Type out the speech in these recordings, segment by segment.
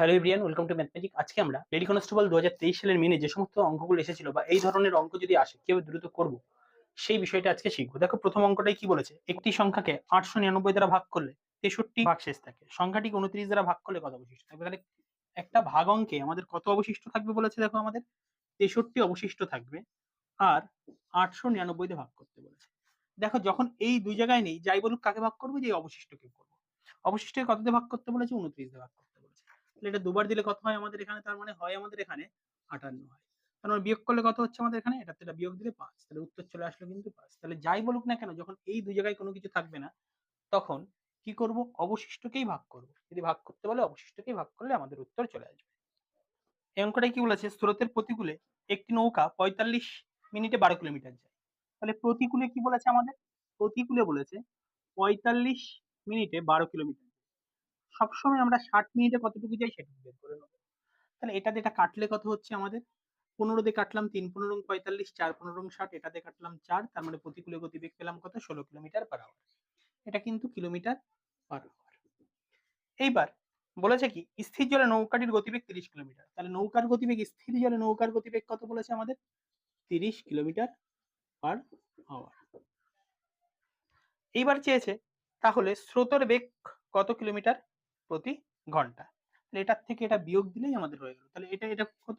Hello everyone welcome to mathematic আজকে আমরা lady constable দু হাজার তেইশ সালের মেনে যে সমস্ত অঙ্কগুলো এসেছিল বা এই ধরনের অঙ্ক যদি আসে, কীভাবে দ্রুত করব, সেই বিষয়টা আজকে শিখব। দেখো প্রথম অঙ্কটাই কি বলেছে, একটি সংখ্যাকে আটশো নিরানব্বই দ্বারা ভাগ করলে তেষট্টি ভাগ শেষ থাকে, সংখ্যাটিকে উনত্রিশ দ্বারা ভাগ করলে কত অবশিষ্ট থাকবে? তাহলে একটা ভাগ অঙ্কে আমাদের কত অবশিষ্ট থাকবে বলেছে দেখো আমাদের? তেষট্টি অবশিষ্ট থাকবে আর আটশো নিরানব্বই দিয়ে ভাগ করতে বলেছে। দেখো যখন এই দুই জায়গায় নেই, যাই বলুক কাকে ভাগ করব? যে অবশিষ্টকে করব। অবশিষ্টকে কত দিয়ে ভাগ করতে বলেছে? উনত্রিশ দিয়ে ভাগ করতে তাহলে এটা দুবার দিলে কত হয় আমাদের এখানে? তার মানে হয় আমাদের এখানে আটান্ন হয়। তার মানে বিয়োগ করলে কত হচ্ছে আমাদের এখানে? এটা এটা বিয়োগ দিলে পাঁচ। তাহলে উত্তর চলে আসলো কিন্তু পাঁচ। তাহলে যাই বলুক না কেন, যখন এই দুই জায়গায় কোনো কিছু থাকবে না, তখন কি করব? অবশিষ্টকেই ভাগ করব। যদি ভাগ করতে বলে, অবশিষ্টকেই ভাগ করলে আমাদের উত্তর চলে আসবে। এই অঙ্কটাই কি বলেছে? স্রোতের প্রতিকূলে একটি নৌকা পঁয়তাল্লিশ মিনিটে বারো কিলোমিটার যায়। তাহলে প্রতিকূলে কি বলেছে আমাদের? প্রতিকূলে বলেছে পঁয়তাল্লিশ মিনিটে বারো কিলোমিটার সবসময় আমরা ষাট মিনিটে কতটুকু যাই সেটুকু বের করে নেব। তাহলে এটা দিয়ে এটা কাটলে কত হচ্ছে আমাদের? পনেরো দিয়ে কাটলাম তিন, পনেরো পঁয়তাল্লিশ, চার, পনেরো ষাট এটা দিয়ে কাটলাম চার, তার মানে প্রতিকূলে গতিবেগ পেলাম কত? ষোলো কিলোমিটার পার আওয়ার এটা কিন্তু কিলোমিটার পার আওয়ার এইবার বলেছে কি, স্থির জলে নৌকাটির গতিবেগ তিরিশ কিলোমিটার। তাহলে নৌকার গতিবেগ, স্থির জলে নৌকার গতিবেগ কত বলেছে আমাদের? তিরিশ কিলোমিটার পার আওয়ার এইবার চেয়েছে, তাহলে স্রোতের বেগ কত কিলোমিটার? প্রতি ঘণ্টা। তাহলে এটার থেকে এটা বিয়োগ দিলেই আমাদের হয়ে গেল। তাহলে এটা এটা কত?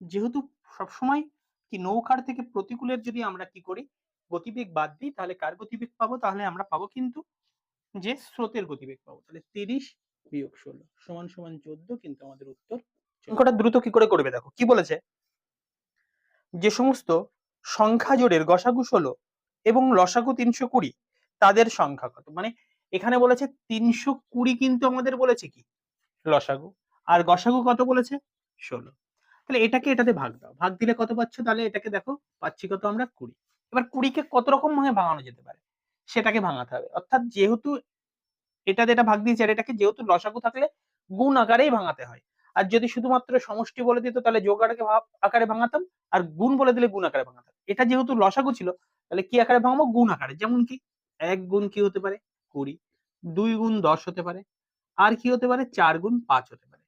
যেহেতু সবসময় কি নৌকার থেকে প্রতিকূলের যদি আমরা কি করি, গতিবেগ বাদ দিই, তাহলে কার গতিবেগ পাবো? তাহলে আমরা পাবো কিন্তু যে স্রোতের গতিবেগ পাবো। তাহলে তিরিশ বিয়োগ ষোলো সমান সমান চোদ্দ কিন্তু আমাদের উত্তর অঙ্কটা দ্রুত কি করে করবে দেখো, কি বলেছে? যে সমস্ত সংখ্যা জোড়ের গসাগু ষোলো এবং লসাগু তিনশো কুড়ি, তাদের সংখ্যা কত? মানে এখানে বলেছে তিনশো কুড়ি কিন্তু আমাদের বলেছে কি? লসাগু। আর গসাগু কত বলেছে? ষোলো। তাহলে এটাকে এটাতে ভাগ দাও। ভাগ দিলে কত পাচ্ছ? তাহলে এটাকে দেখো, পাচ্ছি কত আমরা কুড়ি। এবার কুড়িকে কত রকম ভাবে ভাঙানো যেতে পারে? সেটাকে ভাঙাতে হবে। অর্থাৎ যেহেতু এটাতে এটা ভাগ দিয়েছে, আর এটাকে যেহেতু লসাগু থাকলে গুণ আকারেই ভাঙাতে হয়। আর যদি শুধুমাত্র সমষ্টি বলে দিত, তাহলে যোগ আকারে ভাঙাতাম, আর গুণ বলে দিলে গুণ আকারে ভাঙাতাম। এটা যেহেতু লসাগু ছিল, তাহলে কি আকারে ভাঙাবো? গুণ আকারে। যেমন কি? এক গুণ কি হতে পারে? কুড়ি দুই গুণ দশ হতে পারে। আর কি হতে পারে? চার গুণ পাঁচ হতে পারে।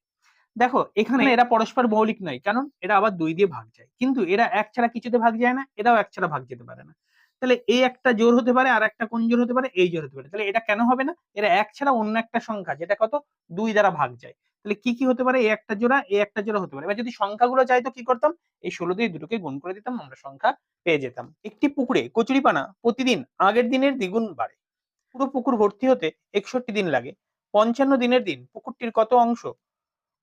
দেখো এখানে এরা পরস্পর মৌলিক নয় কারণ এরা আবার দুই দিয়ে ভাগ যায়। কিন্তু এরা এক ছাড়া কিছুতে ভাগ যায় না এরাও এক ছাড়া ভাগ যেতে পারে না। তাহলে এই একটা জোর হতে পারে আর একটা কোন জোর হতে পারে? এই জোর হতে পারে। তাহলে এটা কেন হবে না? এরা এক ছাড়া অন্য একটা সংখ্যা যেটা কত? দুই দ্বারা ভাগ যায়। তাহলে কি কি হতে পারে? এই একটা জোড়া এই একটা জোড়া হতে পারে। এবার যদি সংখ্যাগুলো চাইতো কি করতাম? এই ষোলো দিয়ে দুটোকে গুণ করে দিতাম আমরা সংখ্যা পেয়ে যেতাম। একটি পুকুরে কচুরিপানা প্রতিদিন আগের দিনের দ্বিগুণ বাড়ে। পুরো পুকুর ভর্তি হতে একষট্টি দিন লাগে। পঞ্চান্ন দিনের দিন পুকুরটির কত অংশ?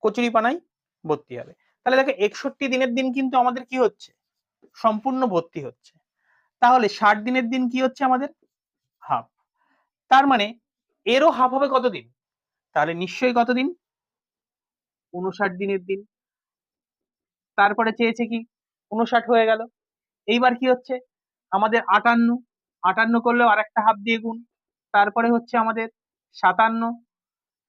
কচুরিপানায় ভর্তি হবে। তাহলে দেখো, একষট্টি দিনের দিন কিন্তু আমাদের কি হচ্ছে? সম্পূর্ণ ভর্তি হচ্ছে। তাহলে ষাট দিনের দিন কি হচ্ছে আমাদের? হাফ তার মানে এরও হাফ হবে কতদিন তাহলে নিশ্চয়ই কতদিন উনষাট দিনের দিন। তারপরে চেয়েছে কি? উনষাট হয়ে গেল। এইবার কি হচ্ছে? আমাদের আটান্ন। আটান্ন করলেও আর একটা হাফ দিয়ে গুণ। তারপরে হচ্ছে আমাদের সাতান্ন।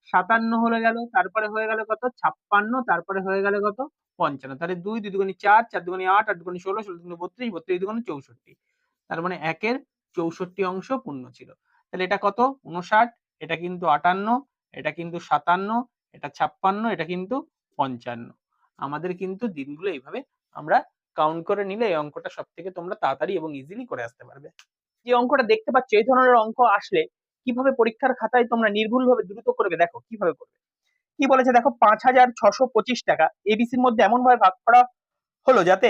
সাতান্ন হয়ে গেল, তারপরে হয়ে গেল কত? ছাপ্পান্ন, তারপরে হয়ে গেল কত? পঞ্চান্ন। তাহলে দুই দুই দুগুণি চার চার দুগুণি আট আট দুগুণি ষোলো ষোলো দুগুণি বত্রিশ বত্রিশ দুগুণি চৌষট্টি। তার মানে একের চৌষট্টি অংশ পূর্ণ ছিল। তাহলে এটা কত? উনষাট এটা কিন্তু আটান্ন, এটা কিন্তু সাতান্ন, এটা ছাপ্পান্ন, এটা কিন্তু পঞ্চান্ন। আমাদের কিন্তু দিনগুলো এইভাবে আমরা কাউন্ট করে নিলে এই অঙ্কটা সব থেকে তোমরা তাড়াতাড়ি এবং ইজিলি করে আসতে পারবে। যে অঙ্কটা দেখতে পাচ্ছ, এই ধরনের অঙ্ক আসলে কীভাবে পরীক্ষার খাতায় তোমরা নির্ভুল ভাবে দ্রুত করবে দেখো কীভাবে করবে। কি বলেছে? দেখো, পাঁচ হাজার ছশো পঁচিশ টাকা এবিসির মধ্যে এমন ভাবে ভাগ করা হলো যাতে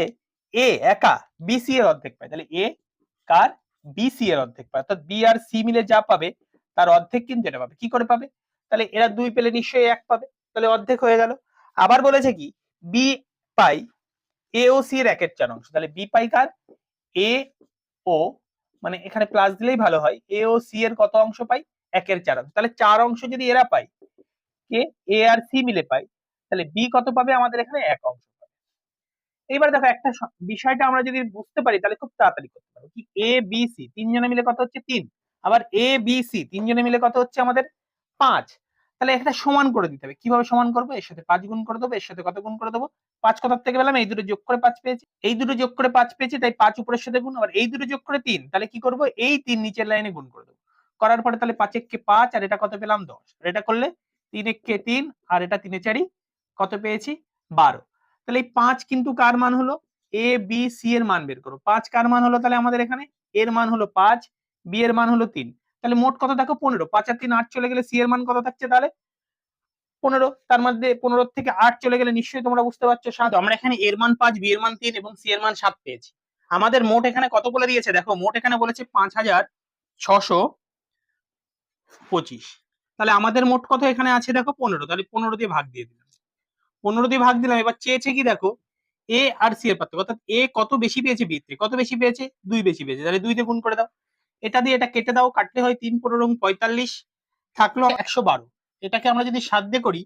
এ একা বিসি এর অর্ধেক পায়। তাহলে এ কার? বিসি এর অর্ধেক পায়। অর্থাৎ বি আর সি মিলে যা পাবে, তার অর্ধেক কিন্তু এটা পাবে। কি করে পাবে? তাহলে এরা দুই পেলে নিশ্চয়ই এক পাবে। তাহলে অর্ধেক হয়ে গেল। আবার বলেছে কি? বি পাই এ ও সি এর একের চার অংশ। তাহলে বি পাই কার? এ ও মানে এখানে প্লাস দিলেই ভালো হয়। এ ও সি এর কত অংশ পাই? একের চার অংশ। তাহলে চার অংশ যদি এরা পাই কে? এ আর সি মিলে পাই, তাহলে বি কত পাবে? আমাদের এখানে এক অংশ পাবে। এইবার দেখো একটা বিষয়টা আমরা যদি বুঝতে পারি, তাহলে খুব তাড়াতাড়ি করতে পারব। কি? এ বি সি তিনজনে মিলে কত হচ্ছে? তিন। আবার এ বি সি তিনজনে মিলে কত হচ্ছে আমাদের? পাঁচ। তাহলে একটা সমান করে দিতে হবে। কীভাবে সমান করব? এর সাথে পাঁচ গুণ করে দেবো, এর সাথে কত গুণ করে দেবো? পাঁচ কোথার থেকে পেলাম, এই দুটো যোগ করে পাঁচ পেয়েছি। এই দুটো যোগ করে পাঁচ পেয়েছি, তাই পাঁচ উপরের সাথে গুণ, আবার এই দুটো যোগ করে তিন, তাহলে কি করব? এই তিন নিচের লাইনে গুণ করে দেবো। করার পরে তাহলে পাঁচ এককে পাঁচ, আর এটা কত পেলাম? দশ। আর এটা করলে তিন এককে তিন, আর এটা তিনে চারি, কত পেয়েছি? বারো। তাহলে এই পাঁচ কিন্তু কার মান হলো? এ বি সি এর মান বের করো। পাঁচ কার মান হলো তাহলে আমাদের এখানে? এর মান হলো পাঁচ বি এর মান হলো তিন। তাহলে মোট কত? দেখো পনেরো। পাঁচ আর তিন আট চলে গেলে সি এর মান কত থাকছে তাহলে? পনেরো, তার মধ্যে পনেরো থেকে আট চলে গেলে নিশ্চয়ই তোমরা বুঝতে পারছ সাত। আমরা এখানে এর মান পাঁচ, বি এর মান তিন এবং সি এর মান সাত পেয়েছি। আমাদের মোট এখানে কত বলে দিয়েছে? দেখো, মোট এখানে বলেছে পাঁচ হাজার ছশো পঁচিশ। তাহলে আমাদের মোট কত এখানে আছে? দেখো, পনেরো। তাহলে পনেরো দিয়ে ভাগ দিয়ে দিলাম। পনেরো দিয়ে ভাগ দিলাম। এবার চেয়েছে কি দেখো? এ আর সি এর পার্থক্য। অর্থাৎ এ কত বেশি পেয়েছে? বি কত বেশি পেয়েছে? দুই বেশি পেয়েছে। তাহলে দুই দিয়ে গুণ করে দাও। এটা দিয়ে এটা কেটে দাও। কাটলে হয় তিন, পনেরো পঁয়তাল্লিশ। থাকল একশো বারো। এটাকে আমরা যদি সাত দিয়ে করি,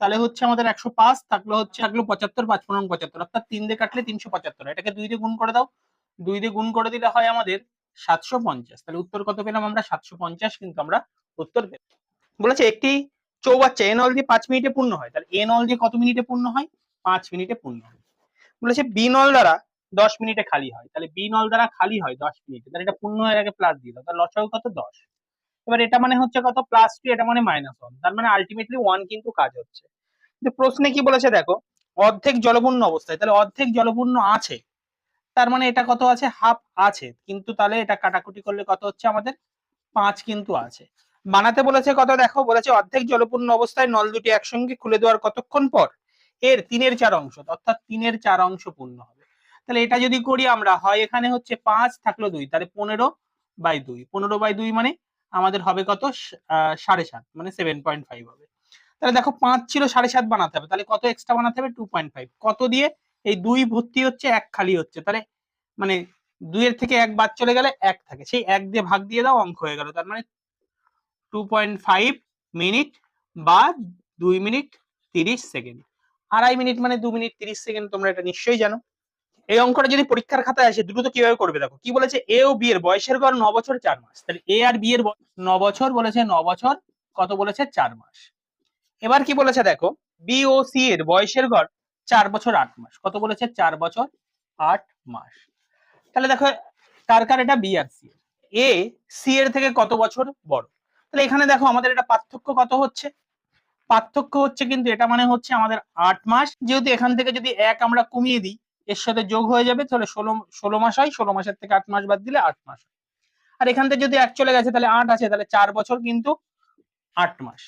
তাহলে হচ্ছে আমাদের একশো পাঁচ থাকল হচ্ছে, থাকল পঁচাত্তর, পাঁচ পনেরো পঁচাত্তর। অর্থাৎ তিন দিয়ে কাটলে তিনশো পঁচাত্তর। এটাকে দুই দিয়ে গুণ করে দাও। দুই দিয়ে গুণ করে দিলে হয় আমাদের সাতশো পঞ্চাশ। তাহলে উত্তর কত পেলাম আমরা? সাতশো পঞ্চাশ কিন্তু আমরা উত্তর পেলাম। বলেছে একটি চৌবাচ্চা এন দিয়ে পাঁচ মিনিটে পূর্ণ হয়। তাহলে এন দিয়ে কত মিনিটে পূর্ণ হয়? পাঁচ মিনিটে পূর্ণ হয়। বলেছে বি নল দ্বারা দশ মিনিটে খালি হয়। তাহলে বি নল দ্বারা খালি হয় দশ মিনিটে। তাহলে এটা পূর্ণ হয়ে আগে প্লাস দিয়ে দাও। তাহলে লসাগু কত? দশ। এবার এটা মানে হচ্ছে কত? প্লাস টু এটা মানে মাইনাস ওয়ান তার মানে আলটিমেটলি ওয়ান কিন্তু কাজ হচ্ছে। কিন্তু প্রশ্নে কি বলেছে দেখো? অর্ধেক জলপূর্ণ অবস্থায়। তাহলে অর্ধেক জলপূর্ণ আছে। তার মানে এটা কত আছে? হাফ আছে। কিন্তু তাহলে এটা কাটাকুটি করলে কত হচ্ছে আমাদের? পাঁচ কিন্তু আছে। বানাতে বলেছে কত? দেখো, বলেছে অর্ধেক জলপূর্ণ অবস্থায় নল দুটি একসঙ্গে খুলে দেওয়ার কতক্ষণ পর? এর তিনের চার অংশ। অর্থাৎ তিনের চার অংশ পূর্ণ হবে। তাহলে এটা যদি করি আমরা, হয় এখানে হচ্ছে পাঁচ থাকল দুই। তাহলে পনেরো বাই দুই। পনেরো বাই দুই মানে আমাদের হবে কত? সাড়ে সাত মানে সেভেন পয়েন্ট ফাইভ হবে। তাহলে দেখো পাঁচ ছিল সাড়ে সাত বানাতে হবে, তাহলে কত এক্সট্রা বানাতে হবে? টু পয়েন্ট ফাইভ কত দিয়ে? এই দুই ভর্তি হচ্ছে, এক খালি হচ্ছে। তাহলে মানে দুইয়ের থেকে এক বাদ চলে গেলে এক থাকে। সেই এক দিয়ে ভাগ দিয়ে দাও, অঙ্ক হয়ে গেল। তার মানে টু পয়েন্ট ফাইভ মিনিট বা দুই মিনিট তিরিশ সেকেন্ড আড়াই মিনিট মানে দু মিনিট তিরিশ সেকেন্ড তোমরা এটা নিশ্চয়ই জানো। এই অঙ্কটা যদি পরীক্ষার খাতায় আসে, দ্রুত কীভাবে করবে দেখো? কি বলেছে? এ ও বি এর বয়সের গড় ন বছর চার মাস। তাহলে এ আর বি এর ন বছর বলেছে, ন বছর কত বলেছে? চার মাস। এবার কি বলেছে দেখো? বি ও সি এর বয়সের গড় চার বছর আট মাস। কত বলেছে? চার বছর আট মাস। তাহলে দেখো, কার কার? এটা B R C A C এর থেকে কত বছর বড়? তাহলে এখানে দেখো, আমাদের এটা পার্থক্য কত হচ্ছে? পার্থক্য হচ্ছে কিন্তু এটা মানে হচ্ছে আমাদের আট মাস। যেহেতু এখান থেকে যদি এক আমরা কমিয়ে দিই এর সাথে যোগ হয়ে যাবে, তাহলে ষোলো ষোলো মাস হয়, ষোলো মাসের থেকে আট মাস বাদ দিলে আট মাস আর এখান থেকে যদি এক চলে গেছে, তাহলে আট আছে, তাহলে চার বছর কিন্তু আট মাস।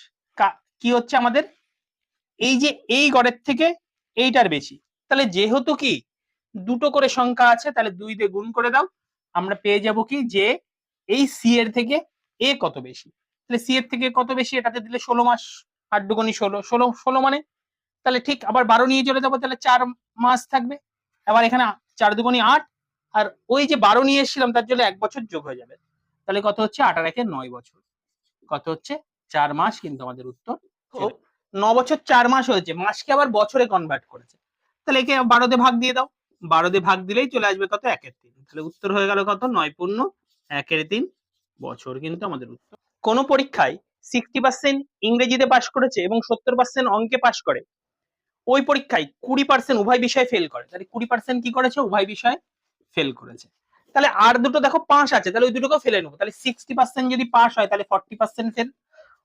কি হচ্ছে আমাদের? এই যে এই গড়ের থেকে এইটার বেশি। তাহলে যেহেতু কি, দুটো করে সংখ্যা আছে, তাহলে দুই দিয়ে গুণ করে দাও। আমরা পেয়ে যাব কি যে এই সি এর থেকে এ কত বেশি? তাহলে সি এর থেকে কত বেশি? এটাতে দিলে ষোলো মাস, আট দুগুণি ষোলো। ষোলো ষোলো মানে? তাহলে ঠিক, আবার বারো নিয়ে চলে যাব, তাহলে চার মাস থাকবে। আবার এখানে চার দুগুণি আট আর ওই যে বারো নিয়ে এসেছিলাম তার জন্য এক বছর যোগ হয়ে যাবে। তাহলে কত হচ্ছে? আট আর একে নয় বছর। কত হচ্ছে? চার মাস কিন্তু আমাদের উত্তর ন বছর চার মাস হয়েছে মাসকে আবার বছরে কনভার্ট করেছে। তাহলে একে বারো দিয়ে ভাগ দিয়ে দাও। বারো দিয়ে ভাগ দিলেই চলে আসবে কত? একের তিন। তাহলে উত্তর হয়ে গেল কত? নয় পূর্ণ একের তিন বছর কিন্তু আমাদের উত্তর। কোন পরীক্ষায় সিক্সটি পার্সেন্ট ইংরেজিতে পাশ করেছে এবং সত্তর পার্সেন্ট অঙ্কে পাশ করে। ওই পরীক্ষায় কুড়ি পার্সেন্ট উভয় বিষয়ে ফেল করে। তাহলে কুড়ি পার্সেন্ট কি করেছে? উভয় বিষয়ে ফেল করেছে। তাহলে আর দুটো দেখো পাস আছে, তাহলে ওই দুটোকে ফেলে নেব। তাহলে সিক্সটি পার্সেন্ট যদি পাস হয়, তাহলে ফর্টি পার্সেন্ট ফেল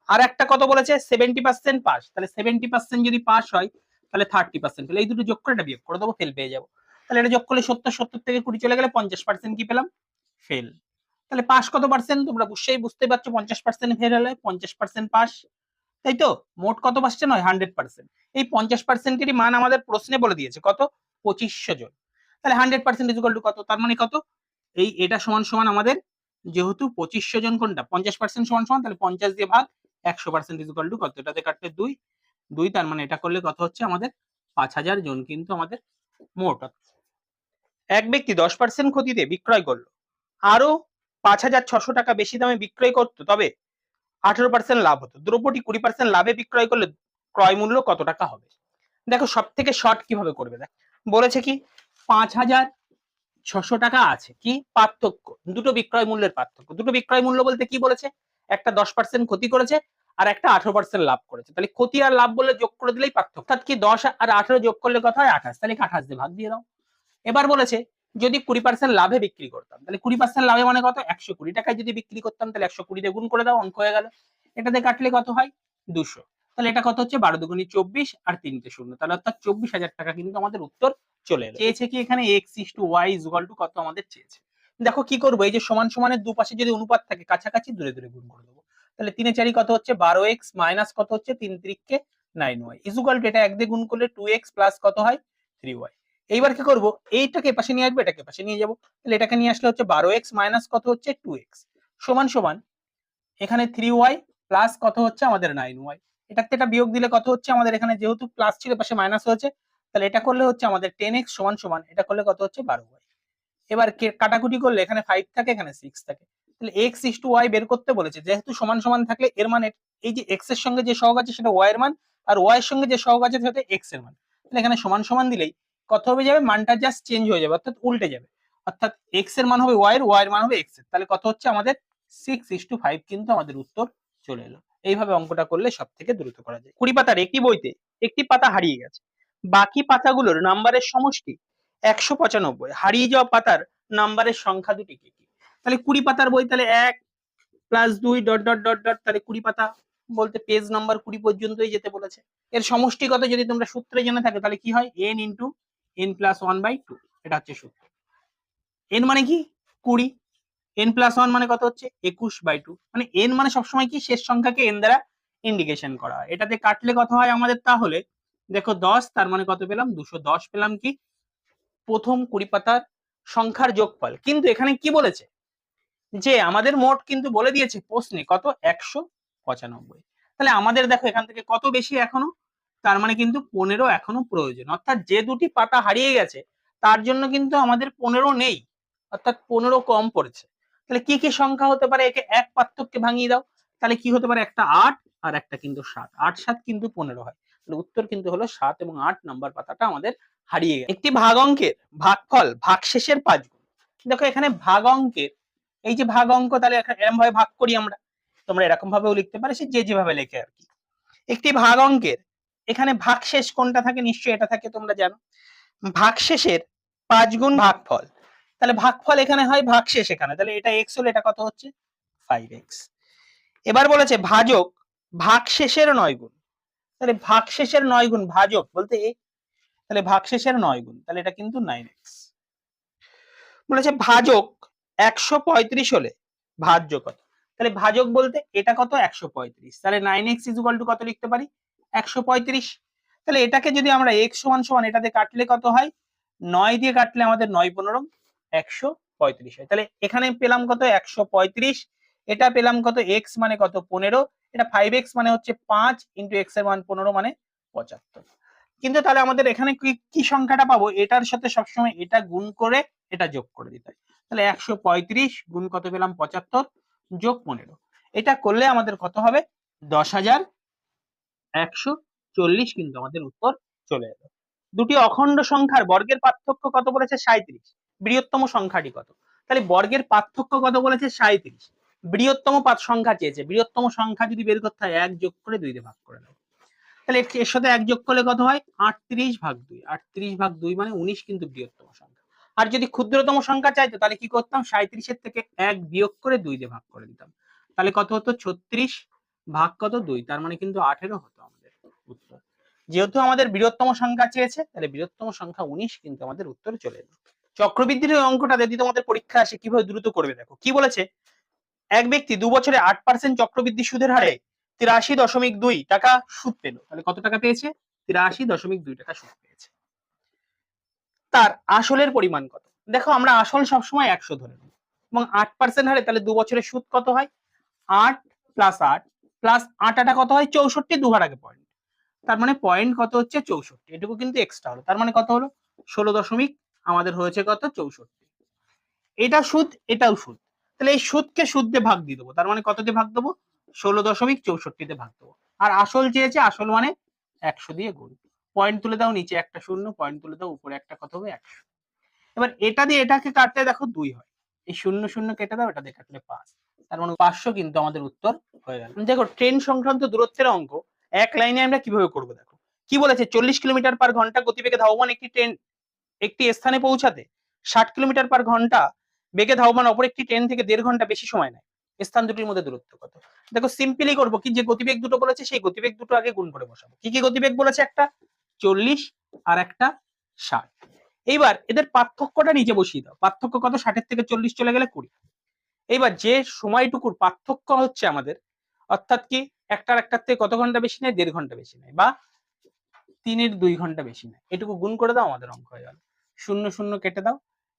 আর একটা কত বলেছে? সেভেন্টি পার্সেন্ট পাস তাহলে সেভেন্টি পার্সেন্ট যদি পাস হয়, তাহলে থার্টি পার্সেন্ট ফেল এই দুটো যোগ করে এটা বিয়োগ করে দেবো ফেল পেয়ে যাব। তাহলে এটা যোগ করলে সত্তর সত্তর থেকে কুড়ি চলে গেলে পঞ্চাশ পার্সেন্ট কি পেলাম? ফেল তাহলে পাস কত পার্সেন্ট তোমরা বুঝতেই বুঝতে পারছ, পঞ্চাশ পার্সেন্ট ফেল হলে পঞ্চাশ পার্সেন্ট পাস তাই তো মোট কত পার্সেন্ট হয় হান্ড্রেড পার্সেন্ট এই পঞ্চাশ পার্সেন্টেরই মান আমাদের প্রশ্নে বলে দিয়েছে। কত? পঁচিশশো জন। তাহলে হান্ড্রেড পার্সেন্ট ইকুয়াল টু কত? তার মানে কত? এই এটা সমান সমান আমাদের যেহেতু পঁচিশশো জন কোনটা? পঞ্চাশ পার্সেন্ট সমান সমান, তাহলে পঞ্চাশ দিয়ে ভাগ একশো পার্সেন্ট ইকুয়াল টু কত? এটাতে কাটলে দুই। দুই তার মানে এটা করলে কত হচ্ছে? আমাদের পাঁচ হাজার জন কিন্তু আমাদের মোট। এক ব্যক্তি দশ পার্সেন্ট ক্ষতিতে বিক্রয় করল। আরও পাঁচ হাজার ছশো টাকা বেশি দামে বিক্রয় করতো। তবে আঠেরো পার্সেন্ট লাভ হতো। দ্রব্যটি কুড়ি পার্সেন্ট লাভে বিক্রয় করলে ক্রয় মূল্য কত টাকা হবে? দেখো সব থেকে শর্ট কীভাবে করবে? দেখ, বলেছে কি, পাঁচ হাজার ছশো টাকা আছে। কি? পার্থক্য। দুটো বিক্রয় মূল্যের পার্থক্য। দুটো বিক্রয় মূল্য বলতে কি বলেছে? একটা দশ পার্সেন্ট ক্ষতি করেছে আর একটা আঠারো পার্সেন্ট লাভ করেছে। তাহলে ক্ষতি আর লাভ বলে যোগ করে দিলেই পার্থক্য। অর্থাৎ কি দশ আর আঠারো যোগ করলে কত হয়? আঠাশ। তাহলে আঠাশ দিয়ে ভাগ দিয়ে দাও। এবার বলেছে যদি কুড়ি পার্সেন্ট লাভে বিক্রি করতাম, তাহলে কুড়ি পার্সেন্ট লাভে মানে কত? একশো কুড়ি। টাকায় যদি বিক্রি করতাম, তাহলে একশো কুড়ি দিয়ে গুণ করে দাও, অঙ্ক হয়ে গেল। এটাতে কাটলে কত হয়? দুশো। তাহলে এটা কত হচ্ছে? বারো দুগুনি চব্বিশ আর তিনটে শূন্য। তাহলে অর্থাৎ চব্বিশ হাজার টাকা কিন্তু আমাদের উত্তর চলে এলো। চেয়েছে কি এখানে? X is to Y equal to কত আমাদের চেয়েছে? দেখো কি করব? এই যে সমান সমানের দুপাশে যদি অনুপাত থাকে, কাছাকাছি দূরে দূরে গুণ করে দেবো। তাহলে তিনে চারি কত হচ্ছে? বারো এক্স মাইনাস কত হচ্ছে? তিন ত্রিককে নাইন ওয়াই ইজুকাল টু এটা এক দিয়ে গুণ করলে টু এক্স প্লাস কত হয়? থ্রি ওয়াই এইবার কি করব? এইটাকে পাশে নিয়ে আসব, এটাকে পাশে নিয়ে যাব। তাহলে এটাকে নিয়ে আসলে হচ্ছে বারো এক্স মাইনাস কত হচ্ছে? টু এক্স সমান সমান এখানে থ্রি ওয়াই প্লাস কত হচ্ছে? আমাদের নাইন ওয়াই এটাতে এটা বিয়োগ দিলে কত হচ্ছে? আমাদের এখানে যেহেতু প্লাস ছিল পাশে মাইনাস হয়েছে, তাহলে এটা করলে হচ্ছে আমাদের টেন এক্স সমান সমান, এটা করলে কত হচ্ছে? বারো ওয়াই এবার কাটাকুটি করলে এখানে ফাইভ থাকে, এখানে সিক্স থাকে। তাহলে এক্স ইস টু ওয়াই বের করতে বলেছে, যেহেতু সমান সমান থাকলে এর মানে এই যে এক্সের সঙ্গে যে সহগ আছে, সেটা ওয়াই এর মান, আর ওয়াই এর সঙ্গে যে সহগ আছে, সেটা এক্সের মান। তাহলে এখানে সমান সমান দিলেই কত হয়ে যাবে, মানটা জাস্ট চেঞ্জ হয়ে যাবে, অর্থাৎ উল্টে যাবে। অর্থাৎ এক্সের মান হবে ওয়াই এর ওয়াই এর মান হবে এক্সের। তাহলে কত হচ্ছে আমাদের সিক্স ইস টু ফাইভ কিন্তু আমাদের উত্তর চলে এলো। এইভাবে অঙ্কটা করলে সব থেকে দ্রুত করা যায়। কুড়ি পাতার একটি বইতে একটি পাতা হারিয়ে গেছে। বাকি পাতাগুলোর নাম্বারের সমষ্টি একশো পঁচানব্বই। হারিয়ে যাওয়া পাতার নাম্বারের সংখ্যা দুটি কি কি? তাহলে কুড়ি পাতার বই তাহলে এক প্লাস দুই ডট ডট ডট ডট তাহলে কুড়ি পাতা বলতে পেজ নাম্বার কুড়ি পর্যন্তই যেতে বলেছে। এর সমষ্টিগত যদি তোমরা সূত্রে জেনে থাকে তাহলে কি হয়? N into N plus one by two এটা হচ্ছে সূত্র। এন মানে কি? কুড়ি। এন প্লাস ওয়ান মানে কত হচ্ছে? একুশ বাই টু মানে এন মানে সবসময় কি? শেষ সংখ্যাকে এন দ্বারা ইন্ডিকেশন করা হয়। এটাতে কাটলে কত হয় আমাদের? তাহলে দেখো দশ, তার মানে কত পেলাম? দুশো দশ পেলাম কি? প্রথম কুড়ি পাতার সংখ্যার যোগফল। কিন্তু এখানে কি বলেছে? যে আমাদের মোট কিন্তু বলে দিয়েছে প্রশ্নে কত? একশো পঁচানব্বই। তাহলে আমাদের দেখো এখান থেকে কত বেশি এখনও? তার মানে কিন্তু পনেরো এখনও প্রয়োজন। অর্থাৎ যে দুটি পাতা হারিয়ে গেছে, তার জন্য কিন্তু আমাদের পনেরো নেই। অর্থাৎ পনেরো কম পড়েছে। তাহলে কি কি সংখ্যা হতে পারে? একে এক পার্থক্যে ভাঙিয়ে দাও। তাহলে কি হতে পারে? একটা আট আর একটা কিন্তু সাত। আট সাত কিন্তু পনেরো হয়। তাহলে উত্তর কিন্তু হলো সাত এবং আট নাম্বার পাতাটা আমাদের হারিয়ে গেছে। একটি ভাগ অঙ্কের ভাগফল ভাগশেষের পাঁচ গুণ। দেখো এখানে ভাগ অঙ্কের, এই যে ভাগ অঙ্ক, তাহলে এরকম ভাবে ভাগ করি আমরা। তোমরা এরকম ভাবেও লিখতে পারো, সে যে যেভাবে লেখে আর কি। একটি ভাগ অঙ্কের এখানে ভাগশেষ কোনটা থাকে? নিশ্চয়ই এটা থাকে, তোমরা জানো। ভাগশেষের পাঁচ গুণ ভাগফল। তাহলে ভাগফল এখানে হয় ভাগশেষ এখানে। তাহলে এটা এক্স হলে এটা কত হচ্ছে? ফাইভ এক্স এবার বলেছে ভাজক ভাগশেষের নয় গুণ। তাহলে ভাগশেষের নয় গুণ ভাজক বলতে তাহলে ভাগশেষের নয় গুণ। তাহলে এটা কিন্তু নাইন এক্স বলেছে ভাজক একশো পঁয়ত্রিশ হলে ভাজ্য কত? তাহলে ভাজক বলতে এটা কত? একশো পঁয়ত্রিশ। তাহলে নাইন এক্স ইজুকাল টু কত লিখতে পারি? একশো পঁয়ত্রিশ। তাহলে এটাকে যদি আমরা এক্স সমান সমান এটাতে কাটলে কত হয়? নয় দিয়ে কাটলে আমাদের নয় পনেরো, একশো পঁয়ত্রিশ হয়। তাহলে এখানে পেলাম কত? একশো পঁয়ত্রিশ। এটা পেলাম কত? এক্স মানে কত? পনেরো। এটা ফাইভ এক্স মানে হচ্ছে পাঁচ ইন্টু এক্সের মান পনেরো মানে পঁচাত্তর। কিন্তু তাহলে আমাদের এখানে কি কি সংখ্যাটা পাবো? এটার সাথে সবসময় এটা গুণ করে এটা যোগ করে দিতে হয়। তাহলে একশো পঁয়ত্রিশ গুণ কত পেলাম? পঁচাত্তর যোগ পনেরো। এটা করলে আমাদের কত হবে? দশ হাজার একশো চল্লিশ কিন্তু আমাদের উত্তর চলে এলো। দুটি অখণ্ড সংখ্যার বর্গের পার্থক্য কত বলেছে? সাঁইত্রিশ। বৃহত্তম সংখ্যাটি কত? তাহলে বর্গের পার্থক্য কত বলেছে? সাঁইত্রিশ। বৃহত্তম পাঁচ সংখ্যা চেয়েছে। বৃহত্তম সংখ্যা যদি বের করতে হয়, এক যোগ করে দুই ভাগ করে নেব। তাহলে এর- সাথে এক যোগ করলে কত হয়? আটত্রিশ ভাগ দুই। আটত্রিশ ভাগ দুই মানে উনিশ কিন্তু বৃহত্তম সংখ্যা। আর যদি ক্ষুদ্রতম সংখ্যা চাইতো, তাহলে কি করতাম? সাঁইত্রিশের থেকে এক বিয়োগ করে দুই দিয়ে ভাগ করে দিতাম। তাহলে কত হতো? ছত্রিশ। ভাগ কত? দুই। তার মানে কিন্তু আঠেরো হতো আমাদের উত্তর। যেহেতু আমাদের বৃহত্তম সংখ্যা চেয়েছে, তাহলে বৃহত্তম সংখ্যা উনিশ কিন্তু আমাদের উত্তর চলে এলো। চক্রবৃদ্ধির অঙ্কটা যদি তোমাদের পরীক্ষা আসে, কীভাবে দ্রুত করবে দেখো। কি বলেছে? এক ব্যক্তি দু বছরে আট পার্সেন্ট চক্রবৃদ্ধি সুদের হারে তিরাশি দশমিক দুই টাকা সুদ পেল। তাহলে কত টাকা পেয়েছে? তিরাশি দশমিক দুই টাকা সুদ পেয়েছে। তার আসলের পরিমাণ কত? দেখো, আমরা আসল সবসময় একশো ধরে নিই এবং আট পার্সেন্ট হারে তাহলে দু বছরের সুদ কত হয়? আট প্লাস আট প্লাস আটাটা কত হয়? চৌষট্টি দু হার আগে পয়েন্ট তার মানে পয়েন্ট কত হচ্ছে? চৌষট্টি। এটুকু কিন্তু এক্সট্রা হলো। তার মানে কত হলো? ষোলো দশমিক আমাদের হয়েছে কত? চৌষট্টি। এটা সুদ, এটাও সুদ। তাহলে এই সুদকে সুদ দিয়ে ভাগ দিয়ে দেবো। তার মানে কত দিয়ে ভাগ দেবো? ষোলো দশমিক চৌষট্টিতে ভাগ দেবো। আর আসল চেয়েছে, আসল মানে একশো দিয়ে গুণ। পয়েন্ট তুলে দাও, নিচে একটা শূন্য পয়েন্ট তুলে দাও, উপরে একটা কত হবে? একশো। এবার এটা দিয়ে এটাকে কাটলে দেখো দুই হয়। এই শূন্য শূন্য কেটে দাও, এটা দিয়ে কাটলে পাঁচ। তার মানে পাঁচশো কিন্তু আমাদের উত্তর হয়ে গেল। দেখো ট্রেন সংক্রান্ত দূরত্বের অঙ্ক, এক লাইনে আমরা কীভাবে করব দেখো? কি বলেছে? চল্লিশ কিলোমিটার পার ঘণ্টা গতিবেগে ধাবমান একটি ট্রেন একটি স্থানে পৌঁছাতে ষাট কিলোমিটার পার ঘণ্টা বেগে ধাবমান অপর একটি ট্রেন থেকে দেড় ঘণ্টা বেশি সময় নেয়। স্থান দুটির মধ্যে দূরত্ব কত? দেখো সিম্পলি করব কি? যে গতিবেগ দুটো বলেছে, সেই গতিবেগ দুটো আগে গুণ করে বসাবো। কি কি গতিবেগ বলেছে একটা? চল্লিশ আর একটা ষাট। এইবার এদের পার্থক্যটা নিচে বসিয়ে দাও। পার্থক্য কত? ষাটের থেকে চল্লিশ চলে গেলে কুড়ি। এইবার যে সময়টুকুর পার্থক্য হচ্ছে আমাদের, অর্থাৎ কি একটার একটার থেকে কত ঘণ্টা বেশি নেয়? দেড় ঘণ্টা বেশি নেয় বা তিনের দুই ঘণ্টা বেশি নেয়। এটুকু গুণ করে দাও, আমাদের অঙ্ক হয়ে গেল। শূন্য শূন্য কেটে দাও।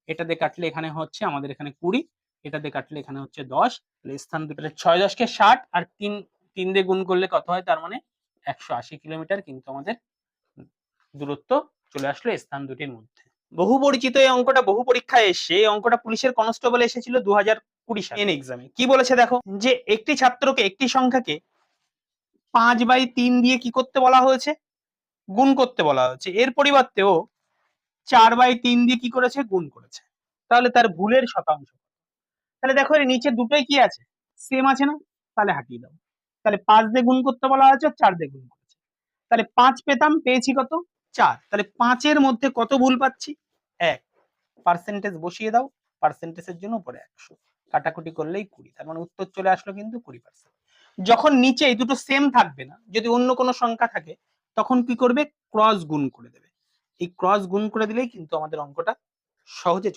এটা দিয়ে কাটলে এখানে হচ্ছে, আমাদের এখানে কুড়ি এটা দিয়ে কাটলে এখানে হচ্ছে দশ স্থান দুটো ছয় দশকে ষাট, আর তিন তিন দিয়ে গুণ করলে কত হয়? তার মানে একশো আশি কিলোমিটার কিন্তু আমাদের দূরত্ব চলে আসলো স্থান দুটির মধ্যে। বহু পরিচিত এই অঙ্কটা, বহু পরীক্ষায় এসে, এই অঙ্কটা পুলিশের কনস্টেবল এসেছিল দু হাজার কুড়ি সালে। এক্সামে কি বলেছে দেখো? যে একটি ছাত্রকে একটি সংখ্যাকে পাঁচ বাই তিন দিয়ে কি করতে বলা হয়েছে? গুণ করতে বলা হয়েছে। এর পরিবর্তে ও চার বাই তিন দিয়ে কি করেছে? গুণ করেছে। তাহলে তার ভুলের শতাংশ তাহলে দেখো এর নিচে দুটোই কি আছে? সেম আছে না? তাহলে হাঁটিয়ে দাও। তাহলে পাঁচ দিয়ে গুণ করতে বলা হয়েছে, চার দিয়ে গুণ করেছে। তাহলে পাঁচ পেতাম, পেয়েছি কত? চার। তাহলে পাঁচের মধ্যে কত ভুল পাচ্ছি? এক। পার্সেন্টেজ বসিয়ে দাও। পার্সেন্টেজের জন্য উপরে একশো। কাটাকুটি করলেই কুড়ি, তার মানে উত্তর চলে আসলো কিন্তু কুড়ি পার্সেন্ট যখন নিচে এই দুটো সেম থাকবে না, যদি অন্য কোনো সংখ্যা থাকে, তখন কি করবে? ক্রস গুণ করে দেবে। এই ক্রস গুণ করে দিলেই কিন্তু আমাদের অঙ্কটা সহজে